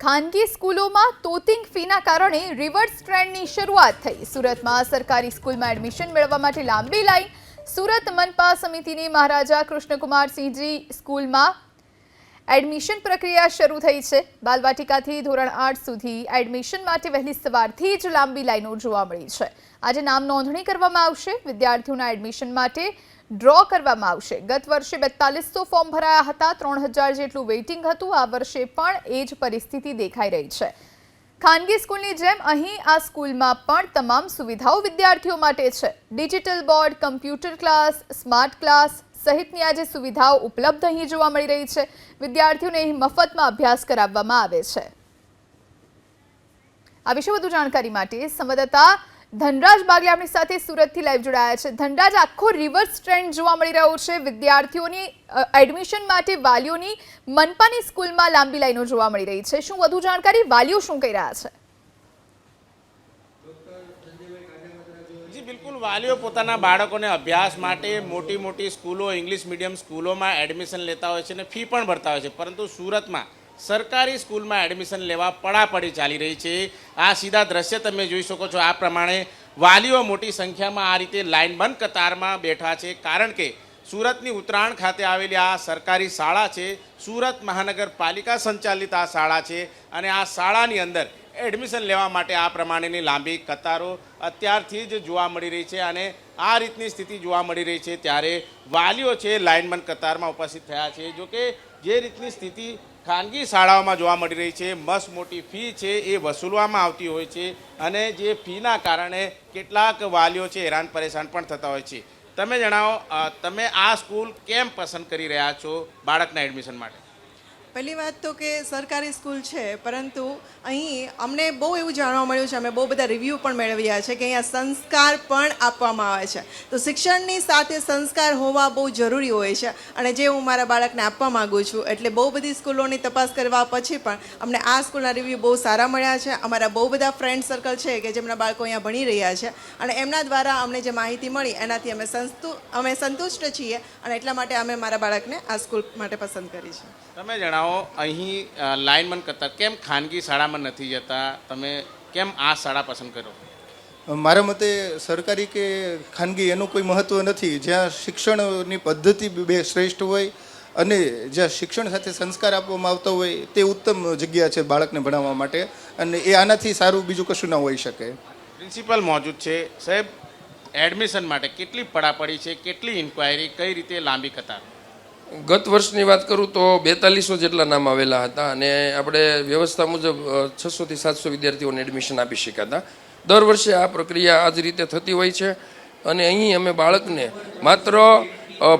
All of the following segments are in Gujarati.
ખાનગી સ્કૂલોમાં તોતિંગ ફીના કારણે રિવર્સ ટ્રેન્ડની શરૂઆત થઈ. સુરતમાં સરકારી સ્કૂલમાં એડમિશન મેળવવા માટે લાંબી લાઈન. સુરત મનપા સમિતિની મહારાજા કૃષ્ણકુમારસિંહજી સ્કૂલમાં એડમિશન પ્રક્રિયા શરૂ થઈ છે. બાલવાટિકાથી ધોરણ આઠ સુધી એડમિશન માટે વહેલી સવારથી જ લાંબી લાઈનો જોવા મળી છે. આજે નામ નોંધણી કરવામાં આવશે. વિદ્યાર્થીઓના એડમિશન માટે ડ્રો કરવામાં આવશે. ગત વર્ષે બેતાલીસો ફોર્મ ભરાયા હતા. ત્રણ હજાર જેટલું વેઇટિંગ હતું. આ વર્ષે પણ એ જ પરિસ્થિતિ દેખાઈ રહી છે. ખાનગી સ્કૂલની જેમ અહીં આ સ્કૂલમાં પણ તમામ સુવિધાઓ વિદ્યાર્થીઓ માટે છે. Digital board, computer class, smart class સહિતની આજે સુવિધાઓ ઉપલબ્ધ અહીં જોવા મળી રહી છે. વિદ્યાર્થીઓને અહીં મફતમાં અભ્યાસ કરાવવામાં આવે છે. આ વિશે વધુ જાણકારી માટે સંવાદદાતા ધનરાજ બાગલે આપણી સાથે સુરતથી લાઈવ જોડાયા છે. ધનરાજ, આખો રિવર્સ ટ્રેન્ડ જોવા મળી રહ્યો છે. વિદ્યાર્થીઓની એડમિશન માટે વાલીઓની મનપાની સ્કૂલમાં લાંબી લાઈનો જોવા મળી રહી છે. શું વધુ જાણકારી? વાલીઓ શું કહી રહ્યા છે? બિલકુલ. વાલીઓ પોતાના બાળકોને અભ્યાસ માટે મોટી મોટી સ્કૂલો ઇંગ્લિશ મીડિયમ સ્કૂલોમાં એડમિશન લેતા હોય છે અને ફી પણ ભરતા હોય છે. પરંતુ સુરતમાં સરકારી સ્કૂલમાં એડમિશન લેવા પડાપડી ચાલી રહી છે. આ સીધા દ્રશ્ય તમે જોઈ શકો છો. આ પ્રમાણે વાલીઓ મોટી સંખ્યામાં આ રીતે લાઇનબંધ કતારમાં બેઠા છે. કારણ કે સુરતની ઉત્તરાયણ ખાતે આવેલી આ સરકારી શાળા છે. સુરત મહાનગરપાલિકા સંચાલિત આ શાળા છે અને આ શાળાની અંદર એડમિશન લેવા માટે આ પ્રમાણેની લાંબી કતારો અત્યારથી જ જોવા મળી રહી છે અને આ રીતની સ્થિતિ જોવા મળી રહી છે ત્યારે વાલીઓ છે લાઇનબંધ કતારમાં ઉપસ્થિત થયા છે. જો કે જે રીતની સ્થિતિ ખાનગી શાળાઓમાં જોવા મળી રહી છે. મસ્ત મોટી ફી છે એ વસૂલવામાં આવતી હોય છે અને જે ફીના કારણે કેટલાક વાલીઓ છે હેરાન પરેશાન પણ થતા હોય છે. તમે જણાવો તમે આ સ્કૂલ કેમ પસંદ કરી રહ્યા છો બાળકના એડમિશન માટે? પહેલી વાત તો કે સરકારી સ્કૂલ છે, પરંતુ અહીં અમને બહુ એવું જાણવા મળ્યું છે, અમે બહુ બધા રિવ્યૂ પણ મેળવ્યા છે કે અહીંયા સંસ્કાર પણ આપવામાં આવે છે. તો શિક્ષણની સાથે સંસ્કાર હોવા બહુ જરૂરી હોય છે અને જે હું મારા બાળકને આપવા માગું છું, એટલે બહુ બધી સ્કૂલોની તપાસ કરવા પછી પણ અમને આ સ્કૂલના રિવ્યૂ બહુ સારા મળ્યા છે. અમારા બહુ બધા ફ્રેન્ડ સર્કલ છે કે જેમના બાળકો અહીંયા ભણી રહ્યા છે અને એમના દ્વારા અમને જે માહિતી મળી એનાથી અમે સંસ્તુ અમે સંતુષ્ટ છીએ અને એટલા માટે અમે મારા બાળકને આ સ્કૂલ માટે પસંદ કરી છે. તમે જણાવો અહીં લાઇનમેન કરતા. કેમ ખાનગી શાળામાં નથી જતા? તમે કેમ આ શાળા પસંદ કરો? મારા મતે સરકારી કે ખાનગી એનું કોઈ મહત્ત્વ નથી. જ્યાં શિક્ષણની પદ્ધતિ બે શ્રેષ્ઠ હોય અને જ્યાં શિક્ષણ સાથે સંસ્કાર આપવામાં આવતો હોય તે ઉત્તમ જગ્યા છે બાળકને ભણાવવા માટે. અને એ આનાથી સારું બીજું કશું ના હોઈ શકે. પ્રિન્સિપલ મોજૂદ છે. સાહેબ એડમિશન માટે કેટલી પડાપડી છે? કેટલી ઇન્ક્વાયરી? કઈ રીતે લાંબી કતાર? ગત વર્ષની વાત કરું તો બેતાલીસો જેટલા નામ આવેલા હતા અને આપણે વ્યવસ્થા મુજબ છસોથી સાતસો વિદ્યાર્થીઓને એડમિશન આપી શક્યા હતા. દર વર્ષે આ પ્રક્રિયા આ રીતે થતી હોય છે અને અહીં અમે બાળકને માત્ર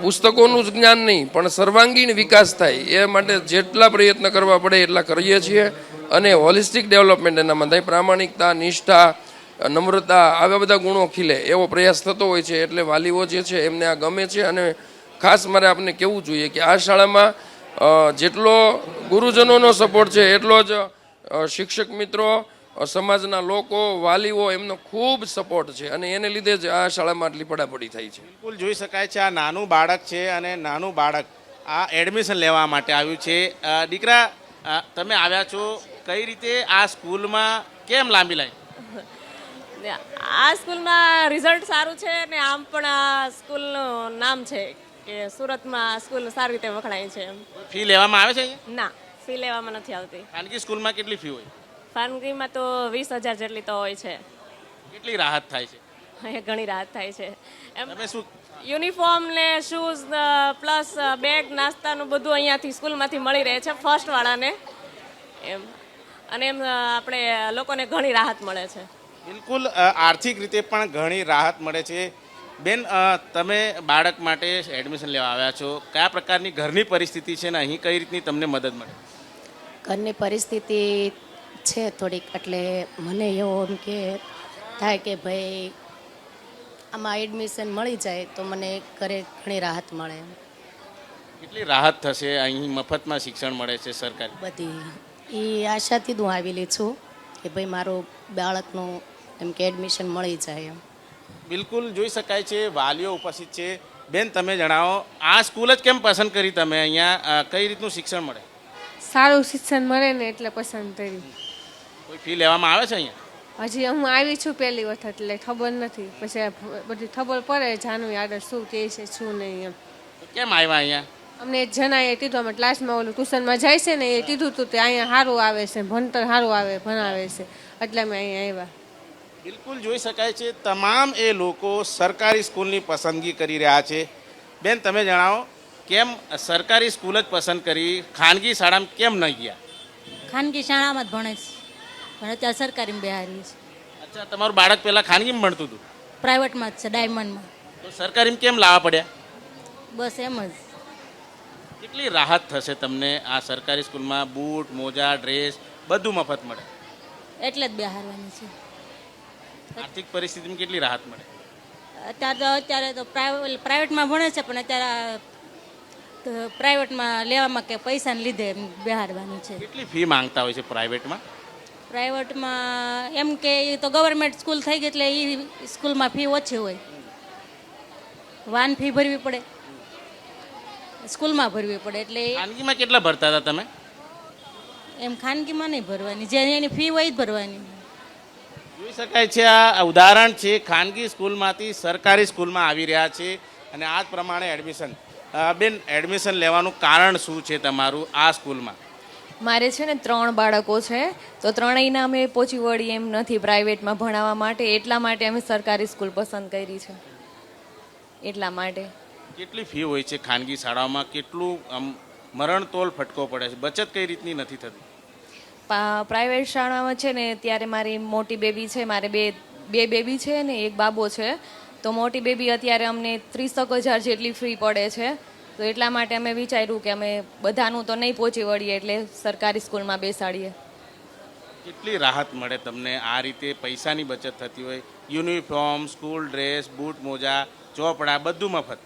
પુસ્તકોનું જ જ્ઞાન નહીં, પણ સર્વાંગીણ વિકાસ થાય એ માટે જેટલા પ્રયત્ન કરવા પડે એટલા કરીએ છીએ અને હોલિસ્ટિક ડેવલપમેન્ટ એનામાં થાય પ્રામાણિકતા, નિષ્ઠા, નમ્રતા, આવા બધા ગુણો ખીલે એવો પ્રયાસ થતો હોય છે એટલે વાલીઓ જે છે એમને આ ગમે છે અને ખાસ મારે આપને કહેવું જોઈએ કે આ શાળામાં જેટલો ગુરુજનોનો સપોર્ટ છે એટલો જ શિક્ષક મિત્રો સમાજના લોકો વાલીઓ એમનો ખૂબ સપોર્ટ છે અને એને લીધે જ આ શાળામાં આટલી પડાપડી થાય છે. બિલકુલ જોઈ શકાય છે આ નાનું બાળક છે અને નાનું બાળક આ એડમિશન લેવા માટે આવ્યું છે. દીકરા તમે આવ્યા છો કઈ રીતે આ સ્કૂલમાં કેમ લાંબી લાઈન? ને આ સ્કૂલમાં રિઝલ્ટ સારું છે ને આમ પણ આ સ્કૂલનું નામ છે. કે સુરતમાં સ્કૂલ સારી રીતે વખણાય છે એમ. ફી લેવામાં આવે છે અહીંયા? ના ફી લેવામાં નથી આવતી. ખાનગી સ્કૂલમાં કેટલી ફી હોય? ખાનગીમાં તો વીસ હજાર જેટલી તો હોય છે. કેટલી રાહત થાય છે? અહીંયા ઘણી રાહત થાય છે. એમ તમે શું યુનિફોર્મ ને શૂઝ પ્લસ બેગ નાસ્તાનું બધું અહીંયાથી સ્કૂલમાંથી મળી રહે છે ફર્સ્ટ વાળાને. એમ. અને એમ આપણે લોકોને ઘણી રાહત મળે છે. બિલકુલ આર્થિક રીતે પણ ઘણી રાહત મળે છે. બેન તમે બાળક માટે એડમિશન લેવા આવ્યા છો. કયા પ્રકારની ઘરની પરિસ્થિતિ છે ને અહીં કઈ રીતની તમને મદદ મળે? ઘરની પરિસ્થિતિ છે થોડીક એટલે મને એવો એમ કે થાય કે ભાઈ આમાં એડમિશન મળી જાય તો મને ઘરે ઘણી રાહત મળે. કેટલી રાહત થશે? અહીં મફતમાં શિક્ષણ મળે છે સરકાર? બધી. એ આશાથી જ હું આવેલી છું કે ભાઈ મારું બાળકનું એમ કે એડમિશન મળી જાય. એમ બિલકુલ જોઈ શકાય છે વાલીઓ ઉપસ્થિત છે. બેન તમે જણાવો આ સ્કૂલ જ કેમ પસંદ કરી તમે? અહીંયા કઈ રીતનું શિક્ષણ મળે? સારું શિક્ષણ મળે ને એટલે પસંદ કરી. કોઈ ફી લેવામાં આવે છે અહીંયા? હજી હું આવી છું પહેલી વખત એટલે ખબર નથી. પછી બધી ખબર પડે જાનવી આગળ શું કહે છે શું નહીં એમ. કેમ આવ્યા અહીંયા? અમને જણાય કીધું અમે ક્લાસમાં ઓલું ટ્યુશનમાં જાય છે ને એ કીધું હતું તે અહીંયા સારું આવે છે ભણતર સારું આવે ભણાવે છે. એટલે અમે અહીંયા આવ્યા. બિલકુલ જોઈ શકાય છે. તમામ એ લોકો સરકારી સ્કૂલની પસંદગી કરી રહ્યા છે. બેન તમે જણાવો કેમ સરકારી સ્કૂલ જ પસંદ કરી? ખાનગી શાળામાં કેમ ન ગયા? ખાનગી શાળામાં જ ભણે છે. પણ અત્યારે સરકારીમાં બિહારી છે અચ્છા તમારું બાળક પહેલાં ખાનગીમાં ભણતું હતું? પ્રાઇવેટમાં જ છે ડાયમંડમાં. તો સરકારીમાં કેમ લાવવા પડ્યા? બસ એમ જ. કેટલી રાહત થશે તમને આ સરકારી સ્કૂલમાં બૂટ મોજા ડ્રેસ બધું મફત મળે? એટલે જ બિહારવાની છે. આર્થિક પરિસ્થિતિમાં કેટલી રાહત મળે? અત્યારે તો અત્યારે તો પ્રાઇવેટ પ્રાઇવેટમાં ભણે છે પણ અત્યારે પ્રાઇવેટમાં લેવામાં કે પૈસાને લીધે બિહારવાની છે. કેટલી ફી માંગતા હોય છે પ્રાઇવેટમાં? પ્રાઇવેટમાં એમ કે એ તો ગવર્મેન્ટ સ્કૂલ થઈ ગઈ એટલે એ સ્કૂલમાં ફી ઓછી હોય. વાન ફી ભરવી પડે. સ્કૂલમાં ભરવી પડે એટલે ખાનગીમાં કેટલા ભરતા હતા તમે? એમ ખાનગીમાં નહીં ભરવાની. જે એની ફી હોય જ ભરવાની. જોઈ શકાય છે આ ઉદાહરણ છે ખાનગી સ્કૂલમાંથી સરકારી સ્કૂલમાં આવી રહ્યા છે અને આ જ પ્રમાણે એડમિશન. બેન એડમિશન લેવાનું કારણ શું છે તમારું આ સ્કૂલમાં? મારે છે ને ત્રણ બાળકો છે તો ત્રણેયના અમે પહોંચી વળી એમ નથી પ્રાઇવેટમાં ભણાવવા માટે એટલા માટે અમે સરકારી સ્કૂલ પસંદ કરી છે. એટલા માટે. કેટલી ફી હોય છે ખાનગી શાળાઓમાં? કેટલું આમ મરણતોલ ફટકો પડે છે? બચત કઈ રીતની નથી થતી? પ્રાઇવેટ શાળામાં છે ને ત્યારે મારી મોટી બેબી છે મારે બે બે બેબી છે ને એક બાબો છે. તો મોટી બેબી અત્યારે અમને ત્રીસક હજાર જેટલી ફ્રી પડે છે. તો એટલા માટે અમે વિચાર્યું કે અમે બધાનું તો નહીં પહોંચી વળીએ એટલે સરકારી સ્કૂલમાં બેસાડીએ. કેટલી રાહત મળે તમને આ રીતે પૈસાની બચત થતી હોય? યુનિફોર્મ સ્કૂલ ડ્રેસ બૂટ મોજા ચોપડા બધું મફત.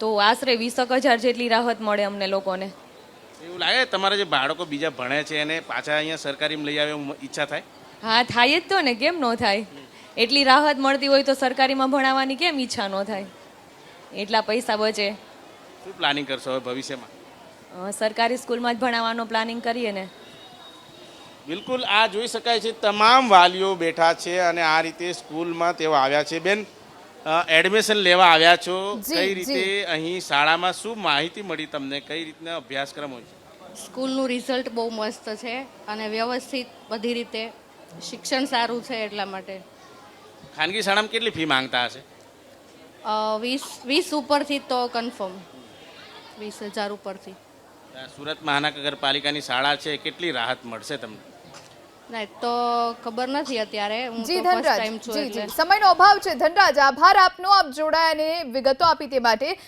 તો આશરે વીસક હજાર જેટલી રાહત મળે અમને લોકોને. એવું લાગે તમારા જે બાળકો બીજા ભણે છે એને પાછા અહીંયા સરકારીમાં લઈ આવે એવું ઈચ્છા થાય? હા થાય જ તો ને કેમ ન થાય? એટલી રાહત મળતી હોય તો સરકારીમાં ભણાવવાની કેમ ઈચ્છા ન થાય? એટલા પૈસા બચે. શું પ્લાનિંગ કરશો હવે ભવિષ્યમાં? સરકારી સ્કૂલમાં જ ભણાવવાનો પ્લાનિંગ કરીએ ને. બિલકુલ આ જોઈ શકાય છે તમામ વાલીઓ બેઠા છે અને આ રીતે સ્કૂલમાં તેઓ આવ્યા છે. બેન એડમિશન લેવા આવ્યા છો. કઈ રીતે અહીં શાળામાં શું માહિતી મળી તમને? કઈ રીતના અભ્યાસક્રમ હોય છે? સ્કૂલનું રિઝલ્ટ બહુ મસ્ત છે અને વ્યવસ્થિત બધી રીતે. શિક્ષણ સારું છે એટલા માટે. ખાનગી શાળામાં કેટલી ફી માંગતા હશે? વીસ વીસ ઉપરથી તો કન્ફર્મ વીસ હજાર ઉપરથી. સુરત મહાનગરપાલિકાની શાળા છે કેટલી રાહત મળશે તમને? ના તો ખબર નથી અત્યારે. હું જી ધનરાજ. જી જી. સમયનો અભાવ છે. ધનરાજ આભાર આપનો. આપ જોડાયા અને વિગતો આપી તે માટે.